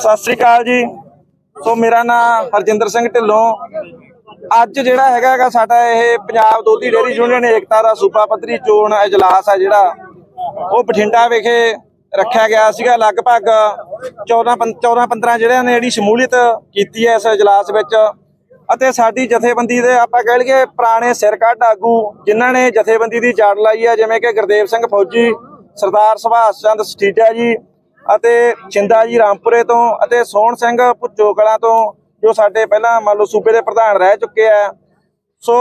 ਸਤਿ ਸ੍ਰੀ ਅਕਾਲ ਜੀ। ਸੋ ਮੇਰਾ ਨਾਮ ਹਰਜਿੰਦਰ ਸਿੰਘ ਢਿੱਲੋਂ। ਅੱਜ ਜਿਹੜਾ ਹੈਗਾ ਹੈਗਾ ਸਾਡਾ ਇਹ ਪੰਜਾਬ ਦੋਧੀ ਡੇਅਰੀ ਯੂਨੀਅਨ ਏਕਤਾ ਦਾ ਸੂਬਾ ਪੱਧਰੀ ਚੋਣ ਇਜਲਾਸ ਆ ਜਿਹੜਾ। ਉਹ ਬਠਿੰਡਾ ਵਿਖੇ ਰੱਖਿਆ ਗਿਆ ਸੀਗਾ ਲਗਭਗ 14 14 15 ਜਿਹੜਿਆਂ ਨੇ ਜਿਹੜੀ ਸ਼ਮੂਲੀਅਤ ਕੀਤੀ ਹੈ ਇਸ ਇਜਲਾਸ ਵਿੱਚ। ਅਤੇ ਸਾਡੀ ਜਥੇਬੰਦੀ ਦੇ ਆਪਾਂ ਕਹਿ ਲਈਏ ਪੁਰਾਣੇ ਸਿਰ ਕੱਢ ਆਗੂ ਜਿਨ੍ਹਾਂ ਨੇ ਜਥੇਬੰਦੀ ਦੀ ਜੜ ਲਾਈ ਹੈ, ਜਿਵੇਂ ਕਿ ਗੁਰਦੇਵ ਸਿੰਘ ਫੌਜੀ, ਸਰਦਾਰ ਸੁਭਾਸ਼ ਚੰਦ ਸਟੀਜਾ ਜੀ ਅਤੇ ਛਿੰਦਾ ਜੀ ਰਾਮਪੁਰੇ ਤੋਂ ਅਤੇ ਸੋਹਣ ਸਿੰਘ ਭੁੱਚੋ ਕਲਾਂ ਤੋਂ, ਜੋ ਸਾਡੇ ਪਹਿਲਾਂ ਮੰਨ ਲਓ ਸੂਬੇ ਦੇ ਪ੍ਰਧਾਨ ਰਹਿ ਚੁੱਕੇ ਆ। ਸੋ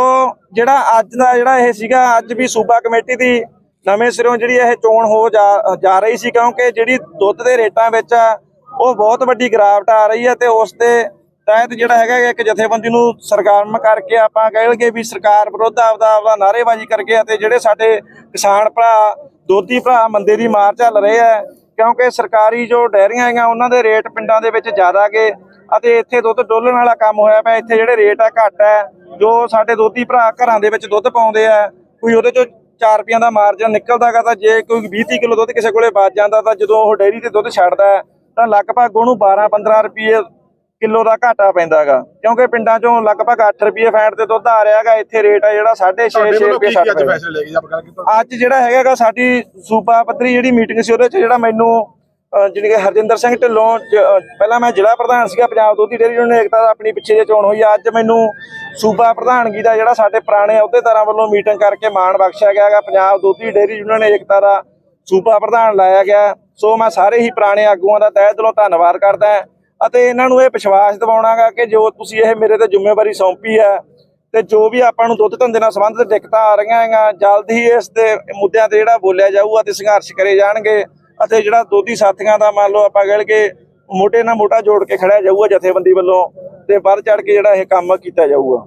ਜਿਹੜਾ ਅੱਜ ਦਾ ਜਿਹੜਾ ਇਹ ਸੀਗਾ, ਅੱਜ ਵੀ ਸੂਬਾ ਕਮੇਟੀ ਦੀ ਨਵੇਂ ਸਿਰੋਂ ਜਿਹੜੀ ਇਹ ਚੋਣ ਹੋ ਜਾ ਰਹੀ ਸੀ, ਕਿਉਂਕਿ ਜਿਹੜੀ ਦੁੱਧ ਦੇ ਰੇਟਾਂ ਵਿੱਚ ਆ, ਉਹ ਬਹੁਤ ਵੱਡੀ ਗਿਰਾਵਟ ਆ ਰਹੀ ਹੈ ਤੇ ਉਸ ਦੇ ਤਹਿਤ ਜਿਹੜਾ ਹੈਗਾ ਇੱਕ ਜਥੇਬੰਦੀ ਨੂੰ ਸਰਗਰਮ ਕਰਕੇ ਆਪਾਂ ਕਹਿਣਗੇ ਵੀ ਸਰਕਾਰ ਵਿਰੁੱਧ ਆਪਦਾ ਆਪਦਾ ਨਾਅਰੇਬਾਜ਼ੀ ਕਰਕੇ ਅਤੇ ਜਿਹੜੇ ਸਾਡੇ ਕਿਸਾਨ ਭਰਾ, ਦੋਧੀ ਭਰਾ ਮੰਦੇ ਦੀ ਮਾਰ ਚੱਲ ਰਹੇ ਆ, ਕਿਉਂਕਿ ਸਰਕਾਰੀ ਜੋ ਡੈਰੀਆਂ ਹੈਗੀਆਂ, ਉਹਨਾਂ ਦੇ ਰੇਟ ਪਿੰਡਾਂ ਦੇ ਵਿੱਚ ਜ਼ਿਆਦਾ ਗਏ ਅਤੇ ਇੱਥੇ ਦੁੱਧ ਡੋਲਣ ਵਾਲਾ ਕੰਮ ਹੋਇਆ ਪਿਆ, ਇੱਥੇ ਜਿਹੜੇ ਰੇਟ ਆ ਘੱਟ ਹੈ, ਜੋ ਸਾਡੇ ਦੋਧੀ ਭਰਾ ਘਰਾਂ ਦੇ ਵਿੱਚ ਦੁੱਧ ਪਾਉਂਦੇ ਆ, ਕੋਈ ਉਹਦੇ ਚੋਂ 4 ਰੁਪਈਆਂ ਦਾ ਮਾਰਜਨ ਨਿਕਲਦਾਗਾ ਤਾਂ ਜੇ ਕੋਈ 20 ਕਿਲੋ ਦੁੱਧ ਕਿਸੇ ਕੋਲੇ ਬਚ ਜਾਂਦਾ ਤਾਂ ਜਦੋਂ ਉਹ ਡੈਰੀ ਤੇ ਦੁੱਧ ਛੱਡਦਾ ਤਾਂ ਲਗਭਗ ਉਹਨੂੰ 12-15 ਰੁਪਏ ਕਿਲੋ ਦਾ ਘਾਟਾ ਪੈਂਦਾਗਾ ਕਿਉਂਕਿ ਪਿੰਡਾਂ ਚੋਂ ਲਗਭਗ 8 ਰੁਪਏ ਫੈਂਟ ਤੇ ਦੁੱਧ ਆ ਰਿਹਾਗਾ ਇੱਥੇ ਰੇਟ ਆ ਜਿਹੜਾ 6.5 ਤੁਹਾਡੇ 6 ਵੱਲੋਂ ਰੁਪਏ ਅੱਜ 60 ਫੈਸਲੇ ਲਏ ਗਏ ਆਪਾਂ ਗੱਲ ਕੀਤੀ ਅੱਜ ਜਿਹੜਾ ਹੈਗਾਗਾ ਸਾਡੀ ਸੂਬਾ ਪੱਧਰੀ ਜਿਹੜੀ ਮੀਟਿੰਗ ਸੀ ਉਹਦੇ 'ਚ ਜਿਹੜਾ ਮੈਨੂੰ ਜਿਹੜੀ ਕਿ ਹਰਜਿੰਦਰ ਸਿੰਘ ਢਿੱਲੋਂ ਪਹਿਲਾਂ ਮੈਂ ਜ਼ਿਲ੍ਹਾ ਪ੍ਰਧਾਨ ਸੀਗਾ ਪੰਜਾਬ ਦੁੱਧੀ ਡੇਅਰੀ ਯੂਨੀਅਨ ਏਕਤਾ ਦਾ ਆਪਣੀ ਪਿੱਛੇ ਜੇ ਚੋਣ ਹੋਈ। ਅੱਜ ਮੈਨੂੰ ਸੂਬਾ ਪ੍ਰਧਾਨਗੀ ਦਾ ਜਿਹੜਾ ਸਾਡੇ ਪੁਰਾਣੇ ਅਹੁਦੇਦਾਰਾਂ ਵੱਲੋਂ ਮੀਟਿੰਗ ਕਰਕੇ ਮਾਣ ਬਖਸ਼ਿਆ ਗਿਆ ਹੈਗਾ। ਪੰਜਾਬ ਦੁੱਧੀ ਡੇਅਰੀ ਯੂਨੀਅਨ ਏਕਤਾ ਦਾ ਸੂਬਾ ਪ੍ਰਧਾਨ ਲਾਇਆ ਗਿਆ। ਸੋ ਮੈਂ ਸਾਰੇ ਹੀ ਪੁਰਾਣੇ ਆਗੂਆਂ ਦਾ ਤਹਿ ਦਿਲੋਂ ਧੰਨਵਾਦ ਕਰਦਾ ਅਤੇ ਇਹਨਾਂ ਨੂੰ ਇਹ ਵਿਸ਼ਵਾਸ ਦਿਵਾਉਣਾਗਾ ਕਿ ਜੋ ਤੁਸੀਂ ਇਹ ਮੇਰੇ ਤੇ ਜ਼ਿੰਮੇਵਾਰੀ ਸੌਂਪੀ ਹੈ ਤੇ ਜੋ ਵੀ ਆਪਾਂ ਨੂੰ ਦੁੱਧ ਧੰਦੇ ਨਾਲ ਸੰਬੰਧਿਤ ਦਿੱਕਤਾਂ ਆ ਰਹੀਆਂ ਹੈਗੀਆਂ, ਜਲਦ ਹੀ ਇਸ ਤੇ ਮੁੱਦਿਆਂ ਤੇ ਜਿਹੜਾ ਬੋਲਿਆ ਜਾਊਗਾ ਤੇ ਸੰਘਰਸ਼ ਕਰੇ ਜਾਣਗੇ ਅਤੇ ਜਿਹੜਾ ਦੋਧੀ ਸਾਥੀਆਂ ਦਾ ਮੰਨ ਲਓ ਆਪਾਂ ਕਹਿ ਲਈਏ ਮੋਢੇ ਨਾਲ ਮੋਟਾ ਜੋੜ ਕੇ ਖੜਿਆ ਜਾਊਗਾ ਜਥੇਬੰਦੀ ਵੱਲੋਂ। ਤੇ ਵੱਧ ਚੜ ਕੇ ਜਿਹੜਾ ਇਹ ਕੰਮ ਕੀਤਾ ਜਾਊਗਾ।